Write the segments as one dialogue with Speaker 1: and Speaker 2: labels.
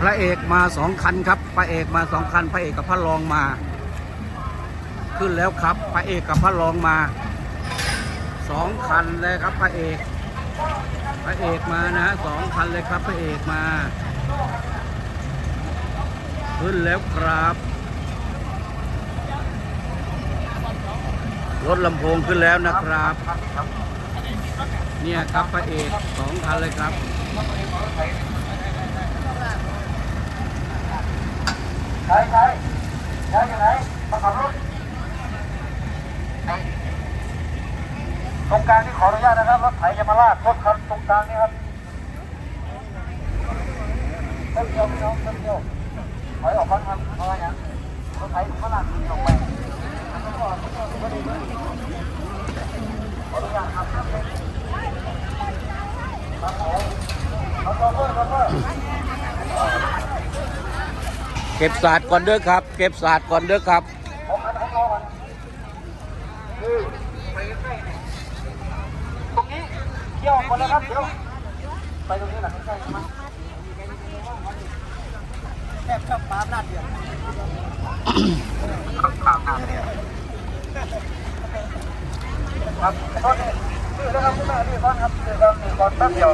Speaker 1: พระเอกมาสองคันครับ พระเอกมาสองคัน พระเอกกับพระรองมา ขึ้นแล้วครับ พระเอกกับพระรองมาสองคันเลยครับ พระเอก พระเอกมานะฮะสองคันเลยครับ พระเอกมา ขึ้นแล้วครับรถลำโพงขึ้นแล้วนะครับ เนี่ยครับพระเอกสองคันเลยครับ
Speaker 2: ใช่ใช่ใช่ยังไงมาขับรถตรงกลางที่ขออนุญาตนะครับรถไถจะมาลากรถคันตรงกลางนี่ครับเพิ่มเดียวพี่น้องเพิ่มเดียวถอยออกก่อนครับเพราะว่าอย่างรถไถมาลากออกไปขออนุญาตครับครับผมเอโชเฟอโชเฟอร์
Speaker 1: เก็บศาสตร์ก่อนเด้อครับ เก็บศาสตร์ก่อนเด้อครับ
Speaker 2: ตรงนี้เที่ยวก่อนแล้วครับเดี๋ยวไปตรงนี้หน่อยใกล้ๆใช่ไหมแคบชอบปาหน้าเดือดข่าวหน้าเดือดครับโทษนี่ชื่อแล้วครับคุณแม่ชื่อก่อนครับชื่อก่อนชื่อก่อนแป๊บเดียว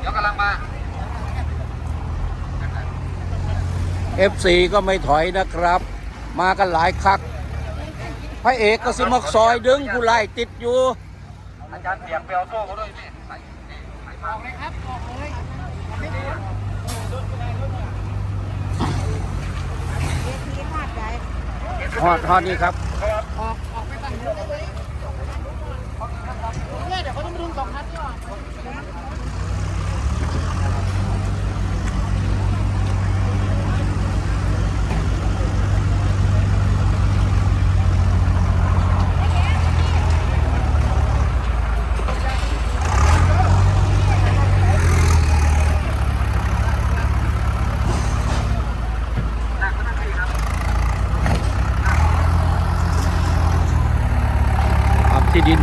Speaker 2: เดี๋ยวกำลังมา
Speaker 1: FC ก็ไม่ถอยนะครับ มากันหลายคัก พระเอกก็สิมักซอยดึงผู้ไล่ติดอยู่
Speaker 2: อาจารย์เปียกเปียวโซ่เขาด้วยนี่ไปออกเลยครับออกเลย
Speaker 1: ฮอดฮอดนี่ครับป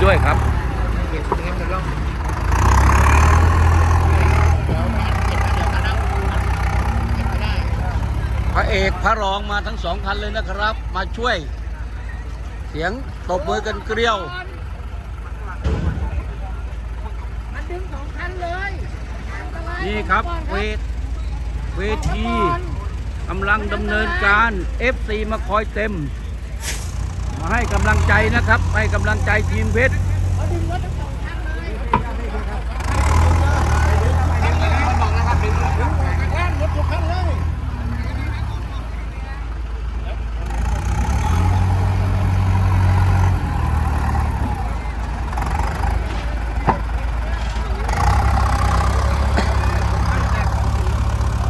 Speaker 1: ดินด้วยครับพระเอกพระรองมาทั้งสองคันเลยนะครับ มาช่วย เสียงตบมือกันเกลียว
Speaker 3: มันดึงสองคันเลยอันตาย
Speaker 1: นี่ครับ
Speaker 3: ก่อน
Speaker 1: เวทเวทีกำลังดำเนินการ FC มาคอยเต็ม มาให้กำลังใจนะครับ ให้กำลังใจทีมเพชร
Speaker 3: กคันเลย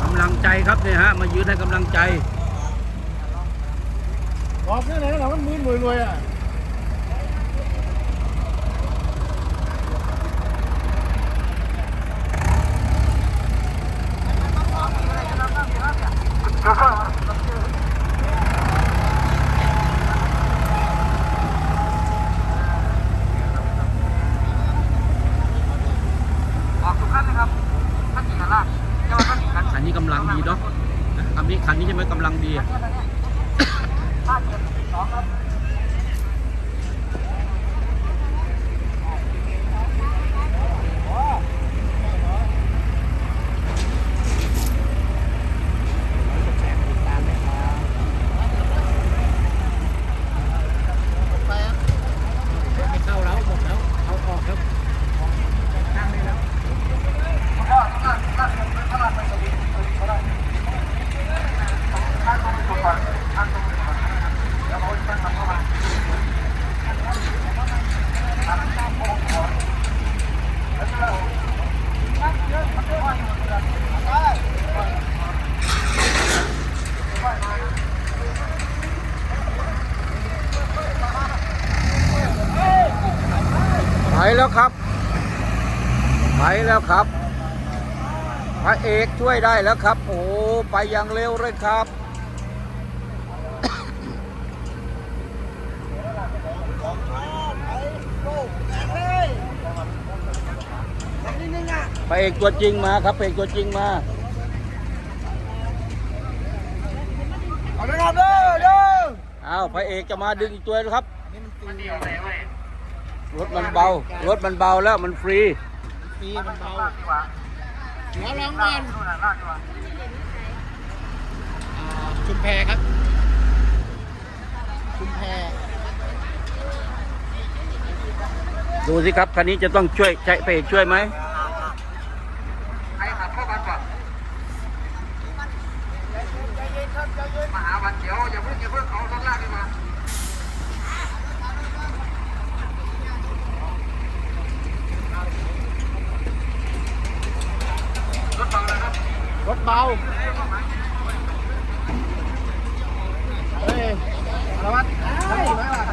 Speaker 1: กำลังใจครับเนี่ยฮะ มายืนให้กำลังใจ
Speaker 3: บอกแค่ไหน เรา
Speaker 1: แล้วครับ
Speaker 2: ไปแล้ว
Speaker 1: ครับ พระเอกช่วยได้แล้วครับ โอ้ไปอย่างเร็วเลยครับพระเอกตัวจริงมาครับพระเอกตัวจริงมาเอาเลเอพระเอกจะมาดึงตัวแล้ครับ
Speaker 3: นี่มันตี
Speaker 2: เดียวเลยว้ย
Speaker 1: รถมันเบา รถมันเบาแล้วมันฟรี
Speaker 3: ตีมันเบา
Speaker 2: ลากดีกว่า
Speaker 3: เดี๋ยวลอง
Speaker 2: ลา
Speaker 3: ก่อกน
Speaker 2: นู่นน่ะลากดีกว่า
Speaker 3: อ่าชุมแพครับ ชุมแพ
Speaker 1: ดูสิครับ คันนี้จะต้องช่วยใช้พระเอกช่วยไหม
Speaker 2: ใครขับเข้ากันก่อนมาหาวันเดี๋ยวอย่าเพิ่งอย่าเพิ่งเอารถลากดีกว่ารถเบานะครับ
Speaker 3: รถ เบาเฮ้ยสวัสดีได้ไหมล่ะ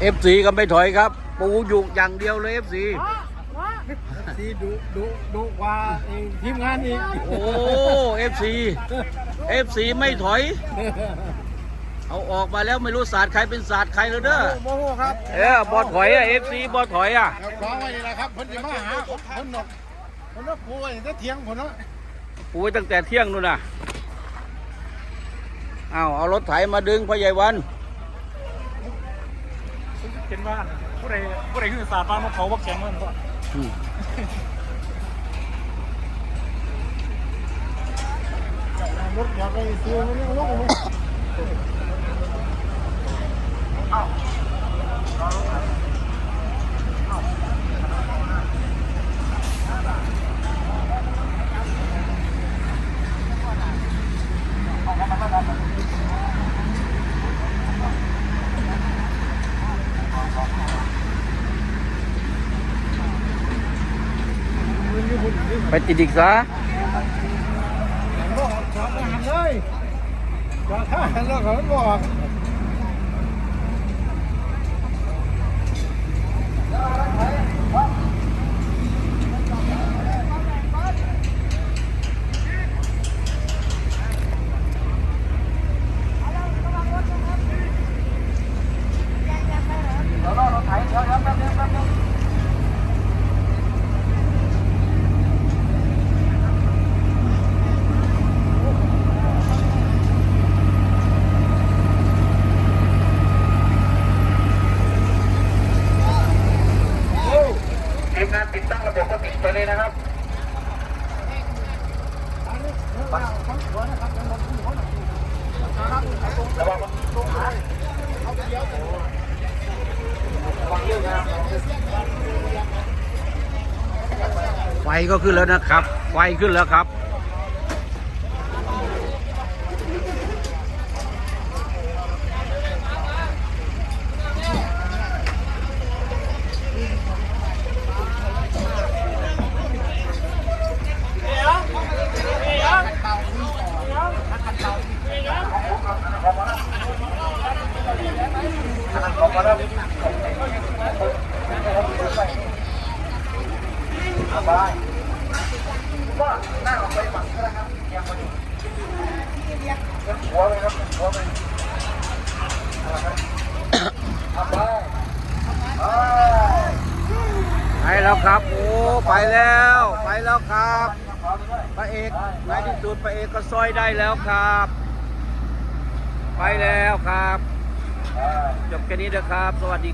Speaker 1: เอฟซีก็ไม่ถอยครับ ปูอยู่อย่างเดียวเลยเอฟซี
Speaker 3: ดีดุดุดุกว่าเองทีมงานอีก
Speaker 1: โอ้เอฟซีเอฟซีไม่ถอย เอาออกมาแล้วไม่รู้ศาสตร์ใครเป็นศาสตร์ใครแล้วเด้อ
Speaker 3: โมโหครับ
Speaker 1: เออบอถอยอะเอฟซีบอถอยอะ
Speaker 3: เดี๋ยวขอไว้นี่แหละครับเพิ่นจะมาหาผมเพิ่นนกเพิ่นนกปูไว้จะเถียงผมเนาะ
Speaker 1: ปูไว้ตั้งแต่เที่ยงนู่นน่ะเอาเอารถไถมาดึงพ่อใหญ่วัน
Speaker 4: เห็นว่าผู้ใดผู้ใดคือสาดบ้านมาเขาว่าแข็งมันก็
Speaker 1: อืม
Speaker 3: รถอยากไปซื้อมันนี่มันลงมัน
Speaker 1: ไปติดอีกซะ
Speaker 3: บอกจอดหันเลยจอดท่าหันแล้วเขาบอก
Speaker 2: เดี๋ยวรอรถไถเดี๋ยวเดี๋ยวแป๊บนึงแป๊บนึง ทีมงานติดตั้งระบบก็ติดไปเลยนะครับ ระวังมันลงมาระวังเรื่องนะ
Speaker 1: ไฟก็ขึ้นแล้วนะครับ ไฟขึ้นแล้วครับ
Speaker 2: ขอบคุณครับสบายก็หน้าออกไปฝั่งก็ได้ครับยังมาอยู่ยังหัวเลยครับหัวเลยทำไปไป
Speaker 1: ไปแล้วครับ โอ้ ไปแล้ว ไปแล้วครับพระเอกในที่สุดพระเอกก็ซอยได้แล้วครับ ไปแล้วครับ จบแค่นี้นะครับ สวัสดี